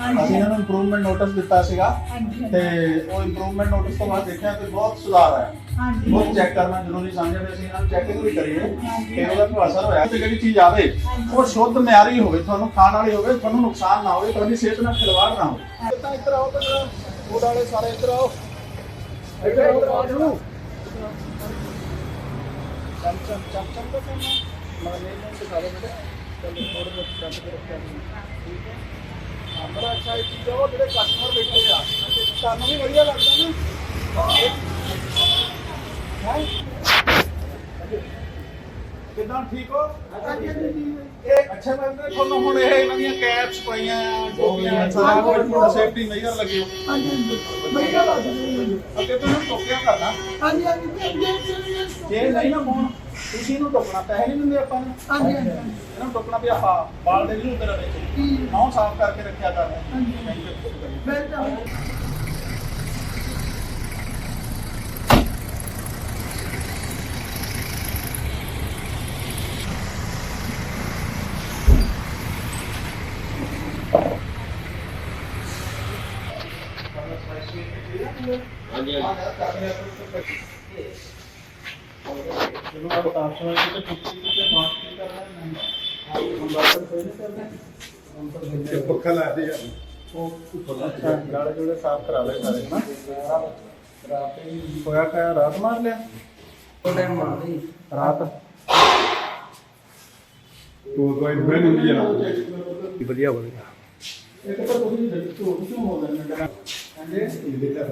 ਹਾਂਜੀ। ਅਸੀਂ ਇਹਨਾਂ ਨੂੰ ਇੰਪਰੂਵਮੈਂਟ ਨੋਟਿਸ ਦਿੱਤਾ ਸੀਗਾ ਹਾਂਜੀ ਤੇ ਉਹ ਇੰਪਰੂਵਮੈਂਟ ਨੋਟਿਸ ਤੋਂ ਬਾਅਦ ਦੇਖਿਆ ਕਿ ਬਹੁਤ ਸੁਧਾਰ ਆਇਆ। ਹਾਂਜੀ। ਬਹੁਤ ਚੈੱਕ ਕਰਨਾ ਜ਼ਰੂਰੀ ਸਮਝਿਆ ਵੀ ਅਸੀਂ ਇਹਨਾਂ ਨੂੰ ਚੈਕਿੰਗ ਵੀ ਕਰੀਏ ਕਿ ਉਹਦਾ ਕੋਈ ਅਸਰ ਹੋਇਆ ਤੇ ਜਿਹੜੀ ਚੀਜ਼ ਆਵੇ ਉਹ ਸ਼ੁੱਧ ਮਿਆਰੀ ਹੋਵੇ ਤੁਹਾਨੂੰ ਖਾਣ ਵਾਲੀ ਹੋਵੇ ਤੁਹਾਨੂੰ ਨੁਕਸਾਨ ਨਾ ਹੋਵੇ ਤੁਹਾਡੀ ਸਿਹਤ ਨਾਲ ਖਿਲਵਾੜ ਨਾ ਹੋਵੇ। ਤਾਂ ਇੱਧਰ ਆਓ ਤਾਂ ਉਹ ਵਾਲੇ ਸਾਰੇ ਇੱਧਰ ਆਓ। ਇੱਧਰ ਆਓ, ਇੱਧਰ ਆਓ ਜਰੂਰ ਚਮ ਚਮ ਚਮ ਚਮ ਤਾਂ ਕਰਨਾ ਮੈਨੇਜਮੈਂਟ ਸਿਖਾ ਦੇ ਬੇਟੇ। ਚਲੋ ਥੋੜੇ ਬਹੁਤ ਚੱਲ ਕੇ ਰੱਖਿਆ ਠੀਕ ਹਾਂ, ਬੜਾ ਅੱਛਾ ਇਹ ਚੀਜ਼ ਆ ਉਹ ਜਿਹੜੇ ਕਸਟਮਰ ਬੈਠੇ ਆ ਤੁਹਾਨੂੰ ਵੀ ਵਧੀਆ ਲੱਗਦਾ ਨਾ? ਕਿਦਾਂ ਠੀਕ ਹੋ? ਇਹ ਅੱਛਾ ਲੱਗਦਾ ਤੁਹਾਨੂੰ ਹੁਣ ਇਹ ਇਹਨਾਂ ਦੀਆਂ ਕੈਪਸ ਪਾਈਆਂ ਆ ਟੋਪੀਆਂ ਸਾਰਾ ਕੁਝ ਸੇਫਟੀ ਮੇਜਰ ਲੱਗੇ ਹੋ। ਅੱਗੇ ਤੁਹਾਨੂੰ ਟੋਕਿਆ ਕਰਨਾ ਜੇ ਨਹੀਂ ਨਾ ਮੋਣ ਤੁਸੀਂ ਇਹਨੂੰ ਟੋਕਣਾ ਪੈਸੇ ਨਹੀਂ ਦਿੰਦੇ ਆਪਾਂ ਨੂੰ। ਇਹਨੂੰ ਟੋਕਣਾ ਵੀ ਆਪਾਂ ਬਾਲ ਦੇ ਨਹੀਂ ਉਤਰ ਵਿੱਚ। ਨੌ ਸਾਫ਼ ਕਰਕੇ ਰੱਖਿਆ ਕਰਨਾ ਹਾਂਜੀ। ਚਲੋ ਆਪ ਆਪ ਸਮਝ ਕੇ ਟੁੱਟੀ ਤੇ ਮਾਰਕ ਨਹੀਂ ਕਰਨਾ ਨਹੀਂ ਹੁਣ ਡਾਕਟਰ ਕੋਈ ਨਹੀਂ ਕਰਦਾ ਹੁਣ ਤਾਂ ਬੰਦੇ ਪੱਖਾ ਲਾ ਦੇ ਉਹ ਅੱਛਾ ਗਾਲੇ ਜੋੜੇ ਸਾਫ਼ ਕਰਾ ਲੈ ਸਾਰੇ ਨਾ ਰਾਤ ਹੀ ਹੋਇਆ ਕਾ ਰਾਤ ਮਾਰ ਲਿਆ ਰਾਤ ਤੂੰ ਕੋਈ ਬੈਨ ਹੁੰਦੀ ਜਨਾ ਵਧੀਆ ਵਧੀਆ ਇੱਕ ਤਾਂ ਤੁਸੀਂ ਦੇਖੋ ਕਿਉਂ ਹੋ ਗਿਆ ਮੇਰਾ ਹਾਂਜੀ ਇਹਦੇ ਤਾਂ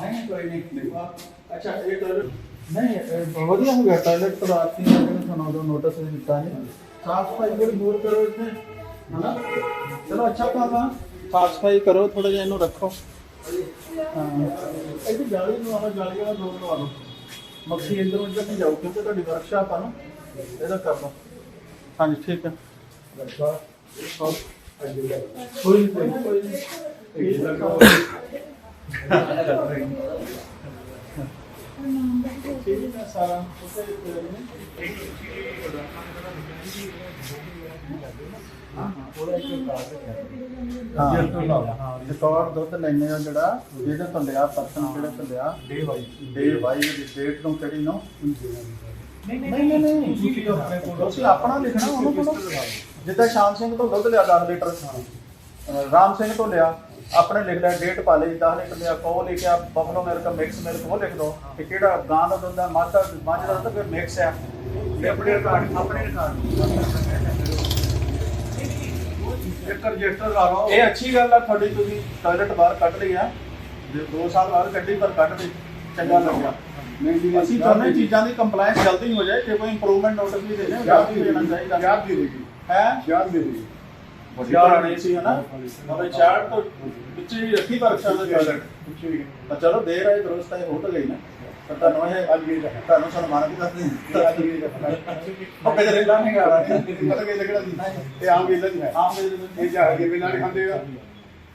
ਨਹੀਂ ਕੋਈ ਨਹੀਂ ਦੇਖੋ ਅੱਛਾ ਇਹ ਟਾਇਲਟ ਨਹੀਂ ਇਹ ਵਧੀਆ ਹੋ ਗਿਆ ਟਾਇਲਟ ਤਾਂ ਰਾਤ ਹੀ ਮੈਂ ਤੁਹਾਨੂੰ ਉਦੋਂ ਨੋਟਿਸ ਦਿੱਤਾ ਨਹੀਂ ਸਾਫ਼ ਸਫ਼ਾਈ ਥੋੜੀ ਹੋਰ ਕਰੋ ਇੱਥੇ ਹਨਾ? ਚਲੋ ਅੱਛਾ ਕੰਮ ਆ ਸਾਫ਼ ਸਫ਼ਾਈ ਕਰੋ ਥੋੜਾ ਜਿਹਾ ਇਹਨੂੰ ਰੱਖੋ। ਹਾਂ ਇਹਦੀ ਜਾਲੀ ਨੂੰ ਆਣਾ ਜਾਲੀ ਵਾਲਾ ਡੋਰ ਲਵਾ ਲਓ। ਮੱਖੀ ਅੰਦਰ ਉੱਜਾ ਨਹੀਂ ਜਾਊ ਕਿਉਂਕਿ ਤੁਹਾਡੀ ਵਰਕਸ਼ਾਪ ਆ ਨਾ ਇਹਦਾ ਕਰ ਲਓ। ਹਾਂਜੀ ਠੀਕ ਹੈ ਕੋਈ ਨਹੀਂ ਕੋਈ ਨਹੀਂ। ਇਹ ਠੀਕ ਹੈ ਸਾਰਾ ਉੱਤੇ ਹਾਂ ਹਾਂ ਉਹਦਾ ਇੱਕ ਕਾਰਡ ਹਾਂ ਹਾਂ ਰਿਕਾਰਡ ਦੁੱਧ ਲੈਣੇ ਆ ਜਿਹੜਾ ਜਿਹਦੇ ਤੋਂ ਲਿਆ ਪਰਸਨ ਕਿਹੜੇ ਤੋਂ ਲਿਆ? ਡੇ ਵਾਈ ਡੇ ਵਾਈ ਦੀ ਡੇਟ ਨੂੰ ਕਿਹੜੀ ਨੂੰ? ਨਹੀਂ ਨਹੀਂ ਨਹੀਂ ਤੁਸੀਂ ਆਪਣੇ ਕੋਲ। ਤੁਸੀਂ ਆਪਣਾ ਲਿਖਣਾ ਉਹਨੂੰ ਕੋਲ ਜਿੱਦਾਂ ਸ਼ਾਮ ਸਿੰਘ ਤੋਂ ਦੁੱਧ ਲਿਆ 10 ਲੀਟਰ। ਰਾਮ ਸਿੰਘ ਤੋਂ ਲਿਆ। ਆਪਣੇ ਲਿਖ ਲਿਆ ਡੇਟ ਪਾ ਲਈ 10 ਲੀਟਰ ਲਿਆ ਕੋ ਲਿਖਿਆ ਬਫਲੋ ਮਿਲਕ ਮਿਕਸ ਮਿਲਕ ਉਹ ਲਿਖ ਦੋ। ਕਿ ਕਿਹੜਾ ਗਾਂ ਦਾ ਦੁੱਧ ਹੈ ਮੱਝ ਦਾ ਮੱਝ ਦਾ ਦੁੱਧ ਫਿਰ ਮਿਕਸ ਹੈ। ਇਹ ਆਪਣੇ ਰਿਕਾਰਡ ਆਪਣੇ ਰਿਕਾਰਡ। ਇੱਕ ਰਜਿਸਟਰ ਲਾ ਲਓ ਇਹ ਅੱਛੀ ਗੱਲ ਆ ਤੁਹਾਡੀ ਤੁਸੀਂ ਟਾਇਲਟ ਬਾਹਰ ਕੱਢ ਲਈ ਆ। ਜੇ 2 ਸਾਲ ਬਾਅਦ ਕੱਢੀ ਪਰ ਕੱਢ ਲਈ। ਚੰਗਾ ਲੱਗਿਆ। ਅਸੀਂ ਚਾਹੁੰਦੇ ਚੀਜ਼ਾਂ ਦੀ ਕੰਪਲਾਈਂਸ ਜਲਦੀ ਹੋ ਜਾਏ ਜੇ ਕੋਈ ਇੰਪਰੂਵਮੈਂਟ ਨੋਟਿਸ ਵੀ ਦੇਣੇ ਯਾਦ ਜਲਦੀ ਦੇਣਾ ਚਾਹੀਦਾ। ਯਾਦ ਦੇ ਦੇਗੀ ਹੈ? ਯਾਦ ਦੇ ਦੇਗੀ ਨਹੀਂ ਸੀ ਹਨਾ? ਮਤਲਬ ਚਾਰ ਤੋਂ ਵਿੱਚ ਹੀ ਰੱਖੀ ਵਰਕਸ਼ਾਪ ਦੇ ਟਾਇਲਟ ਕੁਛ ਵੀ ਤਾਂ ਚਲੋ ਦੇਰ ਆਈ ਦਰਸਤ ਹੈ ਹੋ ਤਾਂ ਗਈ ਨਾ। ਪਰ ਤੁਹਾਨੂੰ ਇਹ ਅੱਜ ਵੀ ਤੁਹਾਨੂੰ ਸਨਮਾਨ ਵੀ ਦੱਸਦੇ ਅੱਜ ਵੀ ਉਹ ਕਿਤੇ ਰਹਿੰਦਾ ਨਹੀਂ ਗਾ ਰਿਹਾ ਪਤਾ ਕਿ ਲੱਗਣਾ ਸੀ ਇਹ ਆਮ ਵੇਲਾ ਨਹੀਂ ਹੈ। ਆਮ ਦੇ ਇਹ ਜਾ ਕੇ ਵੇਲਾ ਨਹੀਂ ਖਾਂਦੇ ਆ।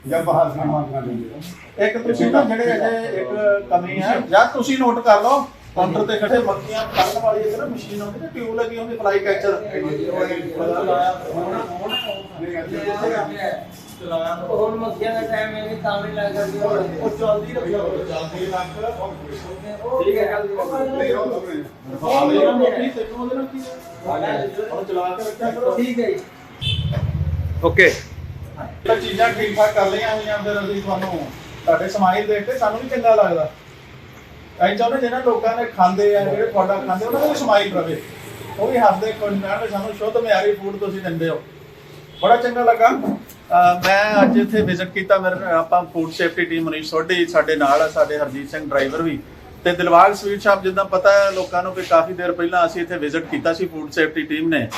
ਜਾਂ ਬਾਹਰ ਸਮਾਨ ਖਾ ਲੈਂਦੇ ਆ। ਇੱਕ ਤੁਸੀਂ ਤਾਂ ਜਿਹੜੇ ਅਜੇ ਇੱਕ ਕਮੀ ਹੈ ਜਾਂ ਤੁਸੀਂ ਨੋਟ ਕਰ ਲਓ। ਕਾਊਂਟਰ ਤੇ ਖੜੇ ਮੱਖੀਆਂ ਕਰਨ ਵਾਲੀ ਇੱਕ ਨਾ ਮਸ਼ੀਨ ਹੁੰਦੀ ਨਾ ਟਿਊਬ ਲੱਗੀ ਹੁੰਦੀ ਫਲਾਈ ਕੈਚਰ ਹੋਰ ਮੱਖੀਆਂ ਦਾ ਟਾਈਮ ਹੈ ਨਹੀਂ ਤਾਂ ਵੀ ਲੱਗ ਜਾਂਦੀ ਉਹ ਜਲਦੀ ਰੱਖੋ ਜਲਦੀ ਲੱਗ ਠੀਕ ਹੈ ਗੱਲ ਨਹੀਂ ਉਹ ਤਾਂ ਨਹੀਂ ਰਫਾਲ ਜਿਹੜਾ ਮੋਟੀ ਤੈਨੂੰ ਉਹਦੇ ਨਾਲ ਕੀ ਹੈ। ਹੁਣ ਚਲਾ ਕੇ ਰੱਖਿਆ ਕਰੋ। ਠੀਕ ਹੈ ਜੀ। ਓਕੇ। ਤਾਂ ਚੀਜ਼ਾਂ ਠੀਕ ਠਾਕ ਕਰ ਲਈਆਂ ਹੋਈਆਂ ਫਿਰ ਅਸੀਂ ਤੁਹਾਨੂੰ। ਤੁਹਾਡੇ ਸਮਾਈਲ ਦੇਖ ਕੇ ਸਾਨੂੰ ਵੀ ਚੰਗਾ ਲੱਗਦਾ। ਅਸੀਂ ਚਾਹੁੰਦੇ ਜਿਹਨਾਂ ਲੋਕਾਂ ਨੇ ਖਾਂਦੇ ਆ, ਜਿਹੜੇ ਤੁਹਾਡਾ ਖਾਂਦੇ ਉਹਨਾਂ ਨੂੰ ਸਮਾਈਲ ਰਵੇ ਉਹ ਵੀ ਹੱਸਦੇ ਖੁਸ਼ ਰਹਿਣ ਵੀ ਸਾਨੂੰ ਸ਼ੁੱਧ ਮਿਆਰੀ ਫੂਡ ਤੁਸੀਂ ਦਿੰਦੇ ਹੋ। ਬੜਾ ਚੰਗਾ ਲੱਗਾ। ਮੈਂ ਅੱਜ ਇੱਥੇ ਵਿਜ਼ਿਟ ਕੀਤਾ, ਮੇਰੇ ਆਪਾਂ food safety team Manish Sodhi ਸਾਡੇ ਨਾਲ ਆ, ਸਾਡੇ ਹਰਜੀਤ ਸਿੰਘ ਡਰਾਈਵਰ ਵੀ। ਤੇ ਦਿਲਬਾਗ ਸਵੀਟ ਸ਼ਾਪ, ਜਿੱਦਾਂ ਪਤਾ ਹੈ, ਲੋਕਾਂ ਨੂੰ ਕਿ ਕਾਫੀ ਦੇਰ ਪਹਿਲਾਂ ਅਸੀਂ ਇੱਥੇ ਵਿਜ਼ਿਟ ਕੀਤਾ ਸੀ ਫੂਡ ਸੇਫਟੀ ਟੀਮ ਨੇ।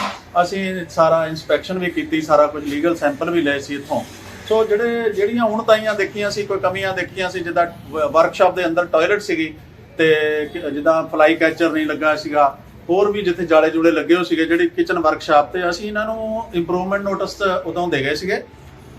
ਅਸੀਂ ਸਾਰਾ ਇਨਸਪੈਕਸ਼ਨ ਵੀ ਕੀਤੀ, ਸਾਰਾ ਕੁਝ ਲੀਗਲ ਸੈਂਪਲ ਵੀ ਲਏ ਸੀ ਇੱਥੋਂ। ਸੋ ਜਿਹੜੇ, ਜਿਹੜੀਆਂ ਹੁਣ ਤਾਈਆਂ ਦੇਖੀਆਂ ਸੀ, ਕੋਈ ਕਮੀਆਂ ਦੇਖੀਆਂ ਸੀ, ਜਿੱਦਾਂ ਵਰਕਸ਼ਾਪ ਦੇ ਅੰਦਰ ਟਾਇਲਟ ਸੀਗੀ ਤੇ ਜਿੱਦਾਂ ਫਲਾਈ ਕੈਚਰ ਨਹੀਂ ਲੱਗਾ ਸੀਗਾ, ਹੋਰ ਵੀ ਜਿੱਥੇ ਜਾਲੇ ਜੁਲੇ ਲੱਗੇ ਹੋ ਸੀਗੇ, ਜਿਹੜੀ ਕਿਚਨ ਵਰਕਸ਼ਾਪ ਤੇ ਅਸੀਂ ਇਹਨਾਂ ਨੂੰ ਇੰਪਰੂਵਮੈਂਟ ਨੋਟਿਸ ਉਦੋਂ ਦੇ ਗਏ ਸੀਗੇ।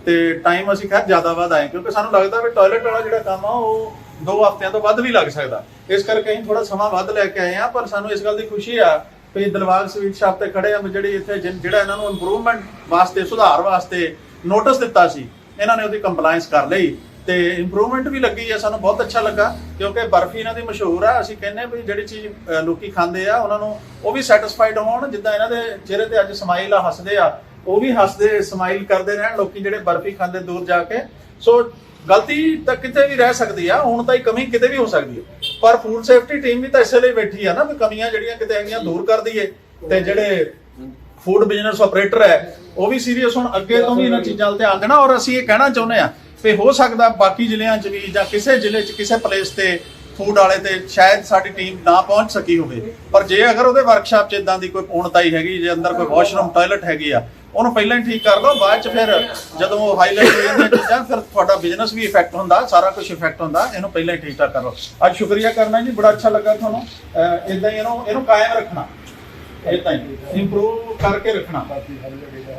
ਤੇ ਟਾਈਮ ਅਸੀਂ ਖੈਰ ਜ਼ਿਆਦਾ ਵੱਧ ਆਏ, ਕਿਉਂਕਿ ਸਾਨੂੰ ਲੱਗਦਾ ਵੀ ਟਾਇਲਟ ਵਾਲਾ ਜਿਹੜਾ ਕੰਮ ਆ, ਉਹ ਦੋ ਹਫ਼ਤਿਆਂ ਤੋਂ ਵੱਧ ਵੀ ਲੱਗ ਸਕਦਾ। ਇਸ ਕਰਕੇ ਅਸੀਂ ਥੋੜਾ ਸਮਾਂ ਵੱਧ ਲੈ ਕੇ ਆਏ ਆ ਪਰ ਸਾਨੂੰ ਇਸ ਗੱਲ ਦੀ ਖੁਸ਼ੀ ਆ ਵੀ ਦਿਲਵਾਗ ਸਵੀਟ ਸ਼ਾਪ ਤੇ ਖੜੇ ਆ ਜਿਹੜੀ ਇੱਥੇ ਜਿਨ- ਜਿਹੜਾ ਇਹਨਾਂ ਨੂੰ ਇੰਪਰੂਵਮੈਂਟ ਵਾਸਤੇ, ਸੁਧਾਰ ਵਾਸਤੇ ਨੋਟਿਸ ਦਿੱਤਾ ਸੀ, ਇਹਨਾਂ ਨੇ ਉਹਦੀ ਕੰਪਲਾਈਂਸ ਕਰ ਲਈ। ਤੇ ਇੰਪਰੂਵਮੈਂਟ ਵੀ ਲੱਗੀ ਹੈ ਸਾਨੂੰ ਬਹੁਤ ਅੱਛਾ ਲੱਗਾ ਕਿਉਂਕਿ ਬਰਫੀ ਇਹਨਾਂ ਦੀ ਮਸ਼ਹੂਰ ਆ ਅਸੀਂ ਕਹਿੰਦੇ ਵੀ ਜਿਹੜੀ ਚੀਜ਼ ਅ, ਲੋਕੀ ਖਾਂਦੇ ਆ ਉਹਨਾਂ ਨੂੰ ਉਹ ਵੀ ਸੈਟੀਸਫਾਈਡ ਹੋਣ ਜਿੱਦਾਂ ਇਹਨਾਂ ਦੇ ਚਿਹਰੇ ਤੇ ਅੱਜ ਸਮਾਈਲ ਆ ਹੱਸਦੇ ਆ ਉਹ ਵੀ ਹੱਸਦੇ ਸਮਾਈਲ ਕਰਦੇ ਰਹਿਣ ਲੋਕੀ ਜਿਹੜੇ ਬਰਫੀ ਖਾਂਦੇ ਦੂਰ ਜਾ ਕੇ। ਸੋ ਗਲਤੀ ਤਾਂ ਕਿਤੇ ਵੀ ਰਹਿ ਸਕਦੀ ਆ ਹੁਣ ਤਾਂ ਇਹ ਕਮੀ ਕਿਤੇ ਵੀ ਹੋ ਸਕਦੀ ਹੈ ਪਰ ਫੂਡ ਸੇਫਟੀ ਟੀਮ ਵੀ ਤਾਂ ਇਸੇ ਲਈ ਬੈਠੀ ਆ ਨਾ ਵੀ ਕਮੀਆਂ ਜਿਹੜੀਆਂ ਕਿਤੇ ਹੈਗੀਆਂ ਦੂਰ ਕਰ ਦਈਏ ਤੇ ਜਿਹੜੇ ਫੂਡ ਬਿਜ਼ਨਸ ਆਪਰੇਟਰ ਹੈ ਉਹ ਵੀ ਸੀਰੀਅਸ ਹੁਣ ਅੱਗੇ ਤੋਂ ਵੀ ਇਹਨਾਂ ਚੀਜ਼ਾਂ 'ਤੇ ਧਿਆਨ ਦੇਣਾ ਔਰ ਅਸੀਂ ਇਹ ਕਹਿਣਾ ਚਾਹੁੰਦੇ ਆ ਵੀ ਹੋ ਸਕਦਾ ਬਾਕੀ ਜ਼ਿਲ੍ਹਿਆਂ 'ਚ ਵੀ ਜਾਂ ਕਿਸੇ ਜ਼ਿਲ੍ਹੇ 'ਚ, ਕਿਸੇ ਪਲੇਸ ਤੇ ਫੂਡ ਵਾਲੇ ਤੇ ਸ਼ਾਇਦ ਸਾਡੀ ਟੀਮ ਨਾ ਪਹੁੰਚ ਸਕੀ ਹੋਵੇ। ਪਰ ਜੇ ਅਗਰ ਉਹਦੇ ਵਰਕਸ਼ਾਪ 'ਚ ਇਦਾਂ ਦੀ ਕੋਈ ਪੂਰਨਤਾਈ ਹੈਗੀ, ਜੇ ਅੰਦਰ ਕੋਈ ਵਾਸ਼ਰੂਮ ਟਾਇਲਟ ਹੈਗੀ ਆ, ਉਹਨੂੰ ਪਹਿਲਾਂ ਹੀ ਠੀਕ ਕਰ ਲਓ, ਬਾਅਦ 'ਚ ਫਿਰ ਜਦੋਂ ਉਹ ਹਾਈਲਾਈਟ ਹੋ ਜਾਂਦੀਆਂ ਚੀਜ਼ਾਂ, ਫਿਰ ਤੁਹਾਡਾ ਬਿਜ਼ਨਸ ਵੀ ਇਫੈਕਟ ਹੁੰਦਾ, ਸਾਰਾ ਕੁਝ ਇਫੈਕਟ ਹੁੰਦਾ, ਇਹਨੂੰ ਪਹਿਲਾਂ ਹੀ ਠੀਕ ਠਾਕ ਕਰ ਲਓ। ਅੱਜ ਸ਼ੁਕਰੀਆ ਕਰਨਾ ਜੀ, ਬੜਾ ਅੱਛਾ ਲੱਗਾ ਤੁਹਾਨੂੰ। ਇਦਾਂ ਹੀ ਇਹਨੂੰ ਇਹਨੂੰ ਕਾਇਮ ਰੱਖਣਾ। ਇਦਾਂ ਹੀ। ਇੰਪਰੂਵ ਕਰਕੇ ਰੱਖਣਾ।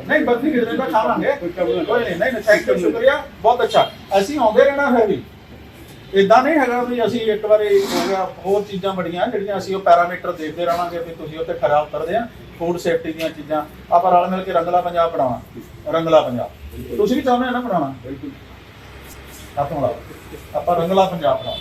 ਨਹੀਂ ਬਰਫੀ ਕਿਹਦੇ ਦਾ ਖਾਵਾਂਗੇ ਕੋਈ ਨਹੀਂ। ਨਹੀਂ ਥੈਂਕ ਯੂ ਸ਼ੁਕਰੀਆ। ਬਹੁਤ ਅੱਛਾ। ਅਸੀਂ ਆਉਂਦੇ ਰਹਿਣਾ ਫਿਰ ਵੀ। ਇਦਾਂ ਨਹੀਂ ਹੈਗਾ ਵੀ ਅਸੀਂ ਇੱਕ ਵਾਰੀ ਹੋ ਗਿਆ ਹੋਰ ਚੀਜ਼ਾਂ ਬੜੀਆਂ ਜਿਹੜੀਆਂ ਅਸੀਂ ਉਹ ਪੈਰਾਮੀਟਰ ਦੇਖਦੇ ਰਹਾਂਗੇ ਵੀ ਤੁਸੀਂ ਉੱਤੇ ਖਰਾ ਉਤਰਦੇ ਆ। ਫੂਡ ਸੇਫਟੀ ਦੀਆਂ ਚੀਜ਼ਾਂ। ਆਪਾਂ ਰਲ ਮਿਲ ਕੇ ਰੰਗਲਾ ਪੰਜਾਬ ਬਣਾਵਾਂ। ਰੰਗਲਾ ਪੰਜਾਬ। ਤੁਸੀਂ ਵੀ ਚਾਹੁੰਦੇ ਆ ਨਾ ਬਣਾਉਣਾ ਆਪਾਂ ਰੰਗਲਾ ਪੰਜਾਬ ਬਣਾਓ।